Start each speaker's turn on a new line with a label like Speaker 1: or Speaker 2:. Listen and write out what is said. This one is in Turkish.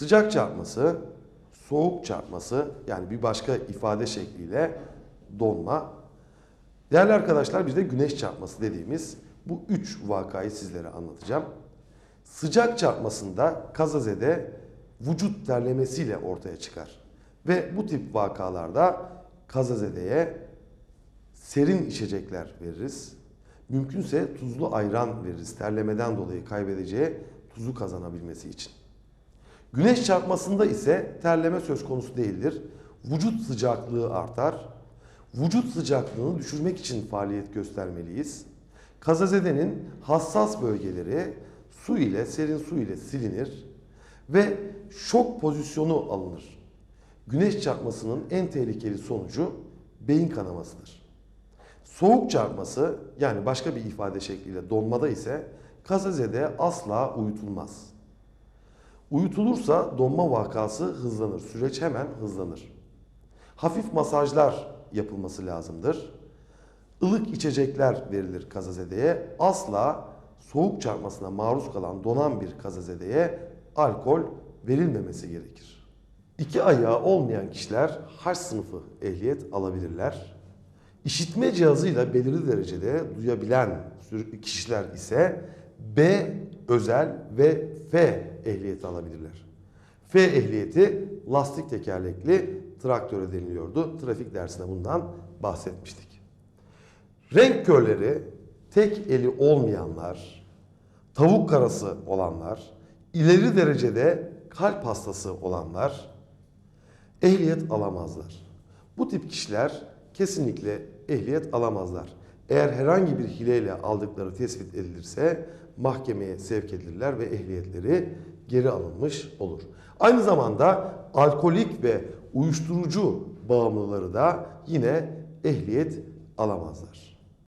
Speaker 1: Sıcak çarpması, soğuk çarpması yani bir başka ifade şekliyle donma. Değerli arkadaşlar bir de güneş çarpması dediğimiz bu üç vakayı sizlere anlatacağım. Sıcak çarpmasında kazazede vücut terlemesiyle ortaya çıkar. Ve bu tip vakalarda kazazedeye serin içecekler veririz. Mümkünse tuzlu ayran veririz terlemeden dolayı kaybedeceği tuzu kazanabilmesi için. Güneş çarpmasında ise terleme söz konusu değildir. Vücut sıcaklığı artar. Vücut sıcaklığını düşürmek için faaliyet göstermeliyiz. Kazazedenin hassas bölgeleri su ile, serin su ile silinir ve şok pozisyonu alınır. Güneş çarpmasının en tehlikeli sonucu beyin kanamasıdır. Soğuk çarpması yani başka bir ifade şekliyle donmada ise kazazede asla uyutulmaz. Uyutulursa donma vakası hızlanır. Süreç hemen hızlanır. Hafif masajlar yapılması lazımdır. Ilık içecekler verilir kazazedeye. Asla soğuk çarpmasına maruz kalan donan bir kazazedeye alkol verilmemesi gerekir. İki ayağı olmayan kişiler H sınıfı ehliyet alabilirler. İşitme cihazıyla belirli derecede duyabilen kişiler ise B özel ve F ehliyeti alabilirler. F ehliyeti lastik tekerlekli traktöre deniliyordu. Trafik dersinde bundan bahsetmiştik. Renk körleri, tek eli olmayanlar, tavuk karası olanlar, ileri derecede kalp hastası olanlar ehliyet alamazlar. Bu tip kişiler kesinlikle ehliyet alamazlar. Eğer herhangi bir hileyle aldıkları tespit edilirse mahkemeye sevk edilirler ve ehliyetleri geri alınmış olur. Aynı zamanda alkolik ve uyuşturucu bağımlıları da yine ehliyet alamazlar.